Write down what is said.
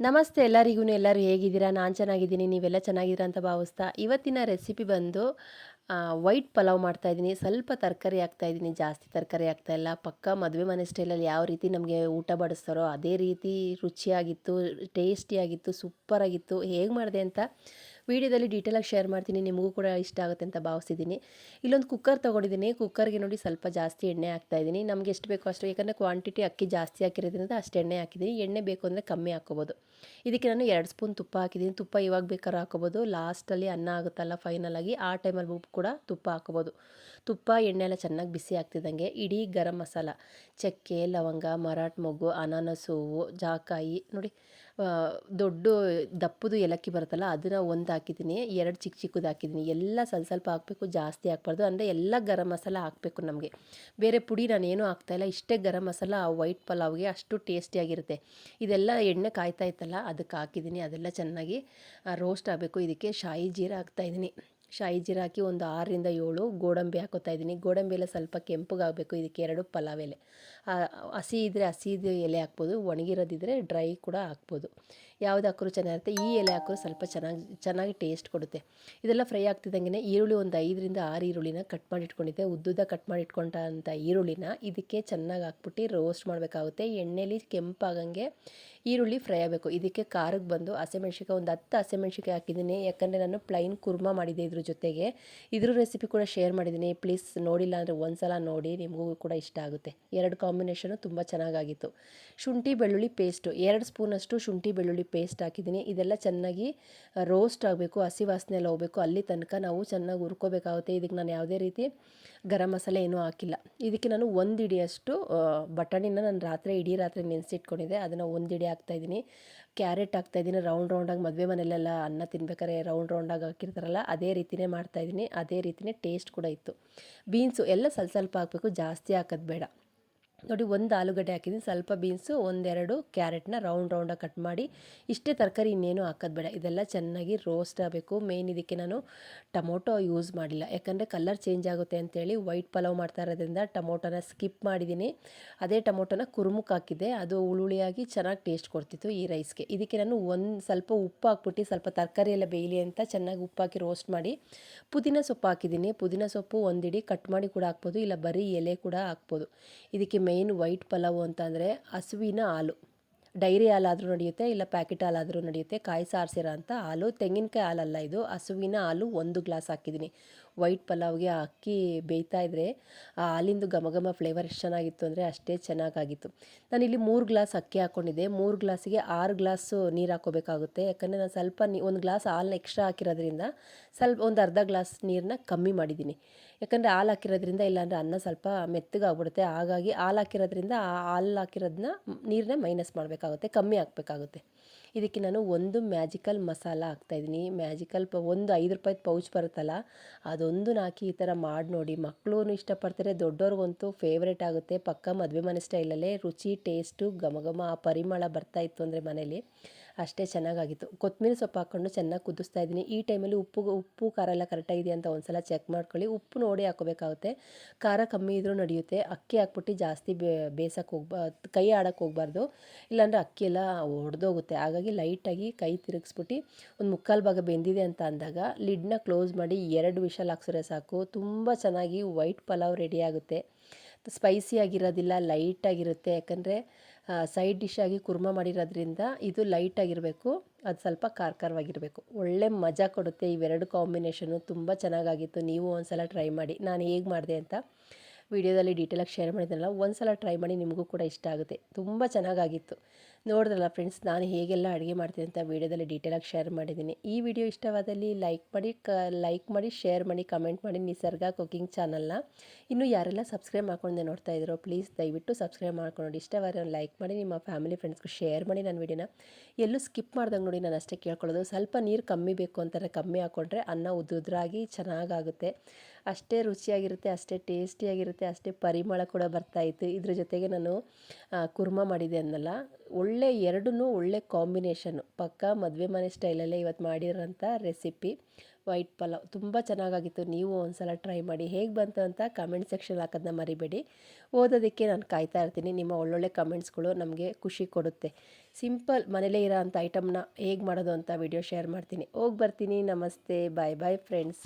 ನಮಸ್ತೆ ಎಲ್ಲರಿಗೂ, ಎಲ್ಲರೂ ಹೇಗಿದ್ದೀರಾ? ನಾನು ಚೆನ್ನಾಗಿದ್ದೀನಿ, ನೀವೆಲ್ಲ ಚೆನ್ನಾಗಿದ್ದೀರಾ ಅಂತ ಭಾವಿಸ್ತಾ ಇವತ್ತಿನ ರೆಸಿಪಿ ಬಂದು ವೈಟ್ ಪಲಾವ್ ಮಾಡ್ತಾಯಿದ್ದೀನಿ ಸ್ವಲ್ಪ ತರಕಾರಿ ಹಾಕ್ತಾಯಿದ್ದೀನಿ ಜಾಸ್ತಿ ತರಕಾರಿ ಹಾಕ್ತಾಯಿಲ್ಲ ಪಕ್ಕ ಮದುವೆ ಮನೆ ಸ್ಟೈಲಲ್ಲಿ ಯಾವ ರೀತಿ ನಮಗೆ ಊಟ ಬಡಿಸ್ತಾರೋ ಅದೇ ರೀತಿ ರುಚಿಯಾಗಿತ್ತು ಟೇಸ್ಟಿಯಾಗಿತ್ತು ಸೂಪರಾಗಿತ್ತು ಹೇಗೆ ಮಾಡಿದೆ ಅಂತ ವೀಡಿಯೋದಲ್ಲಿ ಡೀಟೇಲಾಗಿ ಶೇರ್ ಮಾಡ್ತೀನಿ, ನಿಮಗೂ ಕೂಡ ಇಷ್ಟ ಆಗುತ್ತೆ ಅಂತ ಭಾವಿಸಿದ್ದೀನಿ ಇಲ್ಲೊಂದು ಕುಕ್ಕರ್ ತೊಗೊಂಡಿದ್ದೀನಿ. ಕುಕ್ಕರ್ಗೆ ನೋಡಿ ಸ್ವಲ್ಪ ಜಾಸ್ತಿ ಎಣ್ಣೆ ಹಾಕ್ತಾಯಿದ್ದೀನಿ ನಮಗೆ ಎಷ್ಟು ಬೇಕೋ ಅಷ್ಟು, ಯಾಕಂದರೆ ಕ್ವಾಂಟಿಟಿ ಅಕ್ಕಿ ಜಾಸ್ತಿ ಹಾಕಿರೋದ್ರಿಂದ ಅಷ್ಟು ಎಣ್ಣೆ ಹಾಕಿದ್ದೀನಿ. ಎಣ್ಣೆ ಬೇಕು ಅಂದರೆ ಕಮ್ಮಿ ಹಾಕ್ಕೋಬೋದು. ಇದಕ್ಕೆ ನಾನು ಎರಡು ಸ್ಪೂನ್ ತುಪ್ಪ ಹಾಕಿದ್ದೀನಿ. ತುಪ್ಪ ಇವಾಗ ಬೇಕಾದ್ರೂ ಹಾಕೋಬೋದು ಲಾಸ್ಟಲ್ಲಿ ಅನ್ನ ಆಗುತ್ತಲ್ಲ ಫೈನಲ್ ಆಗಿ, ಆ ಟೈಮಲ್ಲಿ ಕೂಡ ತುಪ್ಪ ಹಾಕೋಬೋದು ತುಪ್ಪ, ಎಣ್ಣೆ ಎಲ್ಲ ಚೆನ್ನಾಗಿ ಬಿಸಿ ಆಗ್ತಿದ್ದಂಗೆ. ಇಡೀ ಗರಂ ಮಸಾಲ. ಚಕ್ಕೆ, ಲವಂಗ, ಮರಾಠ ಮೊಗ್ಗು, ಅನಾನಸು, ಹೂವು, ಜಾಕಾಯಿ, ನೋಡಿ ದೊಡ್ಡ ದಪ್ಪದು ಏಲಕ್ಕಿ ಬರುತ್ತಲ್ಲ, ಅದನ್ನು ಒಂದು ಹಾಕಿದ್ದೀನಿ, ಎರಡು ಚಿಕ್ಕ ಚಿಕ್ಕದು ಹಾಕಿದ್ದೀನಿ. ಎಲ್ಲ ಸ್ವಲ್ಪ ಸ್ವಲ್ಪ ಹಾಕಬೇಕು, ಜಾಸ್ತಿ ಹಾಕ್ಬಾರ್ದು. ಅಂದರೆ ಎಲ್ಲ ಗರಂ ಮಸಾಲ ಹಾಕಬೇಕು ನಮಗೆ. ಬೇರೆ ಪುಡಿ ನಾನು ಏನೂ ಹಾಕ್ತಾಯಿಲ್ಲ ಇಷ್ಟೇ ಗರಂ ಮಸಾಲ ವೈಟ್ ಪಲಾವ್ಗೆ ಅಷ್ಟು ಟೇಸ್ಟಿಯಾಗಿರುತ್ತೆ ಇದೆಲ್ಲ ಎಣ್ಣೆ ಕಾಯ್ತಾ ಇತ್ತಲ್ಲ, ಅದಕ್ಕೆ ಹಾಕಿದ್ದೀನಿ. ಅದೆಲ್ಲ ಚೆನ್ನಾಗಿ ರೋಸ್ಟ್ ಆಗಬೇಕು. ಇದಕ್ಕೆ ಶಾಯಿ ಜೀರ ಹಾಕ್ತಾಯಿದ್ದೀನಿ ಶಾಯಿ ಜೀರ ಹಾಕಿ ಒಂದು ಆರರಿಂದ ಏಳು ಗೋಡಂಬಿ ಹಾಕೋತಾ ಇದ್ದೀನಿ. ಗೋಡಂಬಿ ಎಲ್ಲ ಸ್ವಲ್ಪ ಕೆಂಪಗಾಗಬೇಕು. ಇದಕ್ಕೆ ಎರಡು ಪಲಾವ್ ಎಲೆ. ಹಸಿ ಇದ್ದರೆ ಹಸಿದು ಎಲೆ ಹಾಕ್ಬೋದು. ಒಣಗಿರೋದಿದ್ರೆ ಡ್ರೈ ಕೂಡ ಹಾಕ್ಬೋದು. ಯಾವ್ದು ಹಾಕಿದ್ರು ಚೆನ್ನಾಗಿರುತ್ತೆ. ಈ ಎಲೆ ಹಾಕಿದ್ರು ಸ್ವಲ್ಪ ಚೆನ್ನಾಗಿ ಚೆನ್ನಾಗಿ ಟೇಸ್ಟ್ ಕೊಡುತ್ತೆ. ಇದೆಲ್ಲ ಫ್ರೈ ಆಗ್ತಿದ್ದಂಗೆ ಈರುಳ್ಳಿ ಒಂದು ಐದರಿಂದ ಆರು ಈರುಳ್ಳಿನ ಕಟ್ ಮಾಡಿ ಇಟ್ಕೊಂಡಿದ್ದೆ ಉದ್ದುದ ಕಟ್ ಮಾಡಿ ಇಟ್ಕೊಂಡಂಥ ಈರುಳ್ಳಿನ ಇದಕ್ಕೆ ಚೆನ್ನಾಗಿ ಹಾಕ್ಬಿಟ್ಟು ರೋಸ್ಟ್ ಮಾಡಬೇಕಾಗುತ್ತೆ. ಎಣ್ಣೆಲಿ ಕೆಂಪಾಗಂಗೆ ಈರುಳ್ಳಿ ಫ್ರೈ ಆಗಬೇಕು. ಇದಕ್ಕೆ ಖಾರಕ್ಕೆ ಬಂದು ಹಸಿಮೆಣ್ಸಿಕಾಯಿ ಒಂದು ಹತ್ತು ಹಸಿಮೆಣ್ಸಿಕಾಯಿ ಹಾಕಿದ್ದೀನಿ. ಯಾಕಂದರೆ ನಾನು ಪ್ಲೈನ್ ಕುರ್ಮಾ ಮಾಡಿದ್ದೆ ಇದ್ರ ಜೊತೆಗೆ ಇದ್ರ ರೆಸಿಪಿ ಕೂಡ ಶೇರ್ ಮಾಡಿದ್ದೀನಿ. ಪ್ಲೀಸ್ ನೋಡಿಲ್ಲ ಅಂದರೆ ಒಂದು ಸಲ ನೋಡಿ, ನಿಮಗೂ ಕೂಡ ಇಷ್ಟ ಆಗುತ್ತೆ. ಎರಡು ಕಾಂಬಿನೇಷನು ತುಂಬ ಚೆನ್ನಾಗಾಗಿತ್ತು. ಶುಂಠಿ, ಬೆಳ್ಳುಳ್ಳಿ ಪೇಸ್ಟು ಎರಡು ಸ್ಪೂನಷ್ಟು ಶುಂಠಿ, ಬೆಳ್ಳುಳ್ಳಿ ಪೇಸ್ಟ್ ಹಾಕಿದ್ದೀನಿ. ಇದೆಲ್ಲ ಚೆನ್ನಾಗಿ ರೋಸ್ಟ್ ಆಗಬೇಕು, ಹಸಿ ವಾಸನೆ ಎಲ್ಲ ಹೋಗಬೇಕು. ಅಲ್ಲಿ ತನಕ ನಾವು ಚೆನ್ನಾಗಿ ಹುರ್ಕೋಬೇಕಾಗುತ್ತೆ. ಇದಕ್ಕೆ ನಾನು ಯಾವುದೇ ರೀತಿ ಗರಂ ಮಸಾಲೆ ಏನೂ ಹಾಕಿಲ್ಲ. ಇದಕ್ಕೆ ನಾನು ಒಂದು ಇಡಿಯಷ್ಟು ಬಟಾಣಿನ ನಾನು ರಾತ್ರಿ, ಇಡೀ ರಾತ್ರಿ ನೆನೆಸಿಟ್ಕೊಂಡಿದ್ದೆ ಅದನ್ನು ಒಂದು ಇಡಿ ಹಾಕ್ತಾಯಿದ್ದೀನಿ ಕ್ಯಾರೆಟ್ ಹಾಕ್ತಾಯಿದ್ದೀನಿ ರೌಂಡ್ ರೌಂಡಾಗಿ ಮದುವೆ ಮನೆಯಲ್ಲೆಲ್ಲ ಅನ್ನ ತಿನ್ಬೇಕಾದ್ರೆ ರೌಂಡ್ ರೌಂಡಾಗಿ ಹಾಕಿರ್ತಾರಲ್ಲ, ಅದೇ ರೀತಿಯೇ ಮಾಡ್ತಾಯಿದ್ದೀನಿ ಅದೇ ರೀತಿಯೇ ಟೇಸ್ಟ್ ಕೂಡ ಇತ್ತು. ಬೀನ್ಸು ಎಲ್ಲ ಸ್ವಲ್ಪ ಸ್ವಲ್ಪ ಹಾಕಬೇಕು, ಜಾಸ್ತಿ ಹಾಕೋದು ಬೇಡ. ನೋಡಿ, ಒಂದು ಆಲೂಗಡ್ಡೆ ಹಾಕಿದ್ದೀನಿ. ಸ್ವಲ್ಪ ಬೀನ್ಸು, ಒಂದೆರಡು ಕ್ಯಾರೆಟ್ನ ರೌಂಡ್ ರೌಂಡಾಗಿ ಕಟ್ ಮಾಡಿ. ಇಷ್ಟೇ ತರಕಾರಿ ಇನ್ನೇನು ಹಾಕೋದು ಬೇಡ. ಇದೆಲ್ಲ ಚೆನ್ನಾಗಿ ರೋಸ್ಟ್ ಆಗಬೇಕು. ಮೇನ್ ಇದಕ್ಕೆ ನಾನು ಟೊಮೊಟೊ ಯೂಸ್ ಮಾಡಿಲ್ಲ. ಯಾಕಂದರೆ ಕಲರ್ ಚೇಂಜ್ ಆಗುತ್ತೆ ಅಂತೇಳಿ ವೈಟ್ ಪಲಾವ್ ಮಾಡ್ತಾ ಇರೋದ್ರಿಂದ ಟೊಮೊಟೊನ ಸ್ಕಿಪ್ ಮಾಡಿದ್ದೀನಿ. ಅದೇ ಟೊಮೊಟೊನ ಕುರುಮುಕ್ ಹಾಕಿದ್ದೆ. ಅದು ಹುಳುಳಿಯಾಗಿ ಚೆನ್ನಾಗಿ ಟೇಸ್ಟ್ ಕೊಡ್ತಿತ್ತು ಈ ರೈಸ್ಗೆ. ಇದಕ್ಕೆ ನಾನು ಒಂದು ಸ್ವಲ್ಪ ಉಪ್ಪು ಹಾಕ್ಬಿಟ್ಟು, ಸ್ವಲ್ಪ ತರಕಾರಿ ಎಲ್ಲ ಬೇಯಲಿ ಅಂತ ಚೆನ್ನಾಗಿ ಉಪ್ಪು ಹಾಕಿ ರೋಸ್ಟ್ ಮಾಡಿ ಪುದೀನ ಸೊಪ್ಪು ಹಾಕಿದ್ದೀನಿ. ಪುದೀನ ಸೊಪ್ಪು ಒಂದಿಡಿ ಕಟ್ ಮಾಡಿ ಕೂಡ ಹಾಕ್ಬೋದು, ಇಲ್ಲ ಬರೀ ಎಲೆ ಕೂಡ ಹಾಕ್ಬೋದು. ಇದಕ್ಕೆ ಮೇನ್ ವೈಟ್ ಪಲಾವು ಅಂತಂದರೆ ಹಸುವಿನ ಹಾಲು. ಡೈರಿ ಹಾಲಾದರೂ ನಡೆಯುತ್ತೆ, ಇಲ್ಲ ಪ್ಯಾಕೆಟ್ ಹಾಲಾದರೂ ನಡೆಯುತ್ತೆ, ಕಾಯಿ ಸಾರಿಸಿರೋ ಅಂಥ ಹಾಲು. ತೆಂಗಿನಕಾಯಿ ಹಾಲಲ್ಲ ಇದು, ಹಸುವಿನ ಹಾಲು ಒಂದು ಗ್ಲಾಸ್ ಹಾಕಿದ್ದೀನಿ. ವೈಟ್ ಪಲಾವ್ಗೆ ಅಕ್ಕಿ ಬೇಯ್ತಾ ಇದ್ದರೆ ಆ ಹಾಲಿಂದು ಘಮ ಘಮ ಫ್ಲೇವರ್ ಎಷ್ಟು ಚೆನ್ನಾಗಿತ್ತು ಅಂದರೆ ಅಷ್ಟೇ ಚೆನ್ನಾಗಾಗಿತ್ತು. ನಾನಿಲ್ಲಿ ಮೂರು ಗ್ಲಾಸ್ ಅಕ್ಕಿ ಹಾಕ್ಕೊಂಡಿದ್ದೆ ಮೂರು ಗ್ಲಾಸಿಗೆ ಆರು ಗ್ಲಾಸು ನೀರು ಹಾಕೋಬೇಕಾಗುತ್ತೆ ಯಾಕಂದರೆ ನಾನು ಸ್ವಲ್ಪ ನೀ, ಒಂದು ಗ್ಲಾಸ್ ಹಾಲನ್ನ ಎಕ್ಸ್ಟ್ರಾ ಹಾಕಿರೋದ್ರಿಂದ ಸ್ವಲ್ಪ ಒಂದು ಅರ್ಧ ಗ್ಲಾಸ್ ನೀರನ್ನ ಕಮ್ಮಿ ಮಾಡಿದ್ದೀನಿ. ಯಾಕಂದರೆ ಹಾಲು ಹಾಕಿರೋದ್ರಿಂದ ಇಲ್ಲಾಂದರೆ ಅನ್ನ ಸ್ವಲ್ಪ ಮೆತ್ತಗಾಗ್ಬಿಡುತ್ತೆ. ಹಾಗಾಗಿ ಹಾಲು ಹಾಕಿರೋದ್ರಿಂದ ಆ ಹಾಲು ಹಾಕಿರೋದನ್ನ ನೀರನ್ನ ಮೈನಸ್ ಮಾಡಬೇಕಾಗುತ್ತೆ. ಕಮ್ಮಿ ಹಾಕಬೇಕಾಗುತ್ತೆ. ಇದಕ್ಕೆ ನಾನು ಒಂದು ಮ್ಯಾಜಿಕಲ್ ಮಸಾಲ ಹಾಕ್ತಾಯಿದ್ದೀನಿ ಮ್ಯಾಜಿಕಲ್ ಪ, ಒಂದು ಐದು ರೂಪಾಯಿದು ಪೌಚ್ ಬರುತ್ತಲ್ಲ ಅದೊಂದು ಹಾಕಿ ಈ ಥರ ಮಾಡಿ ನೋಡಿ. ಮಕ್ಕಳೂ ಇಷ್ಟಪಡ್ತಾರೆ ದೊಡ್ಡವ್ರಿಗಂತೂ ಫೇವ್ರೇಟ್ ಆಗುತ್ತೆ. ಪಕ್ಕ ಮದುವೆ ಮನೆ ಸ್ಟೈಲಲ್ಲೇ ರುಚಿ ಟೇಸ್ಟು ಘಮ ಘಮ ಆ ಪರಿಮಳ ಬರ್ತಾಯಿತ್ತು ಅಂದರೆ ಮನೇಲಿ. ಅಷ್ಟೇ ಚೆನ್ನಾಗಾಗಿತ್ತು. ಕೊತ್ತಂಬರಿ ಸೊಪ್ಪು ಹಾಕ್ಕೊಂಡು ಚೆನ್ನಾಗಿ ಕುದಿಸ್ತಾ ಇದ್ದೀನಿ. ಈ ಟೈಮಲ್ಲಿ ಉಪ್ಪು ಉಪ್ಪು, ಖಾರ ಎಲ್ಲ ಕರೆಕ್ಟಾಗಿದೆ ಅಂತ ಒಂದು ಸಲ ಚೆಕ್ ಮಾಡ್ಕೊಳ್ಳಿ. ಉಪ್ಪು ನೋಡಿ ಹಾಕೋಬೇಕಾಗುತ್ತೆ ಖಾರ ಕಮ್ಮಿ ಇದ್ದರೂ ನಡೆಯುತ್ತೆ. ಅಕ್ಕಿ ಹಾಕ್ಬಿಟ್ಟು ಜಾಸ್ತಿ ಬೇಸಕ್ಕೆ ಹೋಗ್ಬಾ, ಕೈ ಆಡೋಕ್ಕೆ ಹೋಗ್ಬಾರ್ದು. ಇಲ್ಲಾಂದರೆ ಅಕ್ಕಿ ಎಲ್ಲ ಒಡೆದೋಗುತ್ತೆ. ಹಾಗಾಗಿ ಲೈಟಾಗಿ ಕೈ ತಿರುಗಿಸ್ಬಿಟ್ಟು ಒಂದು ಮುಕ್ಕಾಲು ಭಾಗ ಬೆಂದಿದೆ ಅಂತ ಅಂದಾಗ ಲಿಡ್ನ ಕ್ಲೋಸ್ ಮಾಡಿ ಎರಡು ವಿಷಲ್ ಹಾಕ್ಸಿದ್ರೆ ಸಾಕು. ತುಂಬ ಚೆನ್ನಾಗಿ ವೈಟ್ ಪಲಾವ್ ರೆಡಿ ಆಗುತ್ತೆ. ಸ್ಪೈಸಿ ಆಗಿರೋದಿಲ್ಲ ಲೈಟಾಗಿರುತ್ತೆ ಯಾಕಂದರೆ ಸೈಡ್ ಡಿಶ್ ಆಗಿ ಕುರ್ಮ ಮಾಡಿರೋದ್ರಿಂದ ಇದು ಲೈಟಾಗಿರಬೇಕು ಅದು ಸ್ವಲ್ಪ ಖಾರ ಖಾರವಾಗಿರಬೇಕು ಒಳ್ಳೆ ಮಜಾ ಕೊಡುತ್ತೆ ಇವೆರಡು ಕಾಂಬಿನೇಷನು ತುಂಬ ಚೆನ್ನಾಗಾಗಿತ್ತು. ನೀವು ಒಂದು ಸಲ ಟ್ರೈ ಮಾಡಿ. ನಾನು ಹೇಗೆ ಮಾಡಿದೆ ಅಂತ. ವೀಡಿಯೋದಲ್ಲಿ ಡೀಟೇಲಾಗಿ ಶೇರ್ ಮಾಡಿದ್ನಲ್ಲ ಒಂದು ಸಲ ಟ್ರೈ ಮಾಡಿ ನಿಮಗೂ ಕೂಡ ಇಷ್ಟ ಆಗುತ್ತೆ. ತುಂಬ ಚೆನ್ನಾಗಾಗಿತ್ತು. ನೋಡಿದ್ರಲ್ಲ ಫ್ರೆಂಡ್ಸ್ ನಾನು ಹೇಗೆಲ್ಲ ಅಡುಗೆ ಮಾಡ್ತೀನಿ ಅಂತ ವೀಡಿಯೋದಲ್ಲಿ ಡೀಟೇಲಾಗಿ ಶೇರ್ ಮಾಡಿದ್ದೀನಿ. ಈ ವಿಡಿಯೋ ಇಷ್ಟವಾದಲ್ಲಿ ಲೈಕ್ ಮಾಡಿ, ಕ ಲೈಕ್ ಮಾಡಿ ಶೇರ್ ಮಾಡಿ ಕಮೆಂಟ್ ಮಾಡಿ ನಿಸರ್ಗ ಕುಕಿಂಗ್ ಚಾನಲ್ನ ಇನ್ನು ಯಾರೆಲ್ಲ ಸಬ್ಸ್ಕ್ರೈಬ್ ಮಾಡ್ಕೊಂಡು ನೋಡ್ತಾ ಇದ್ದೀರೋ ಪ್ಲೀಸ್ ದಯವಿಟ್ಟು ಸಬ್ಸ್ಕ್ರೈಬ್ ಮಾಡ್ಕೊಂಡು ಇಷ್ಟವಾದ ಲೈಕ್ ಮಾಡಿ, ನಿಮ್ಮ ಫ್ಯಾಮಿಲಿ ಫ್ರೆಂಡ್ಸ್ಗೂ ಶೇರ್ ಮಾಡಿ ನನ್ನ ವಿಡಿಯೋನ. ಎಲ್ಲೂ ಸ್ಕಿಪ್ ಮಾಡ್ದಂಗೆ ನೋಡಿ ನಾನು ಅಷ್ಟೇ ಕೇಳ್ಕೊಳ್ಳೋದು. ಸ್ವಲ್ಪ ನೀರು ಕಮ್ಮಿ ಬೇಕು ಅಂತಾರೆ, ಕಮ್ಮಿ ಹಾಕ್ಕೊಂಡ್ರೆ ಅನ್ನ ಉದ್ದುದ್ರಾಗಿ ಚೆನ್ನಾಗಾಗುತ್ತೆ. ಅಷ್ಟೇ ರುಚಿಯಾಗಿರುತ್ತೆ, ಅಷ್ಟೇ ಟೇಸ್ಟಿಯಾಗಿರುತ್ತೆ ಅಷ್ಟೇ ಪರಿಮಳ ಕೂಡ ಬರ್ತಾಯಿತ್ತು ಇದ್ರ ಜೊತೆಗೆ ನಾನು ಕುರ್ಮ ಮಾಡಿದೆ ಒಳ್ಳೆ ಒಳ್ಳೆ ಎರಡೂ ಒಳ್ಳೆ ಕಾಂಬಿನೇಷನ್ನು ಪಕ್ಕಾ ಮದುವೆ ಮನೆ ಸ್ಟೈಲಲ್ಲೇ ಇವತ್ತು ಮಾಡಿರೋಂಥ ರೆಸಿಪಿ ವೈಟ್ ಪಲಾವ್. ತುಂಬ ಚೆನ್ನಾಗಾಗಿತ್ತು. ನೀವು ಒಂದ್ಸಲ ಟ್ರೈ ಮಾಡಿ. ಹೇಗೆ ಬಂತು ಅಂತ ಕಮೆಂಟ್ ಸೆಕ್ಷನ್ ಹಾಕೋದನ್ನ ಮರಿಬೇಡಿ. ಓದೋದಕ್ಕೆ ನಾನು ಕಾಯ್ತಾ ಇರ್ತೀನಿ. ನಿಮ್ಮ ಒಳ್ಳೊಳ್ಳೆ ಕಮೆಂಟ್ಸ್ಗಳು ನಮಗೆ ಖುಷಿ ಕೊಡುತ್ತೆ. ಸಿಂಪಲ್ ಮನೇಲೇ ಇರೋ ಅಂಥ ಐಟಮ್ನ ಹೇಗೆ ಮಾಡೋದು ಅಂತ ವಿಡಿಯೋ ಶೇರ್ ಮಾಡ್ತೀನಿ. ಹೋಗಿ ಬರ್ತೀನಿ. ನಮಸ್ತೆ. ಬಾಯ್ ಬಾಯ್ ಫ್ರೆಂಡ್ಸ್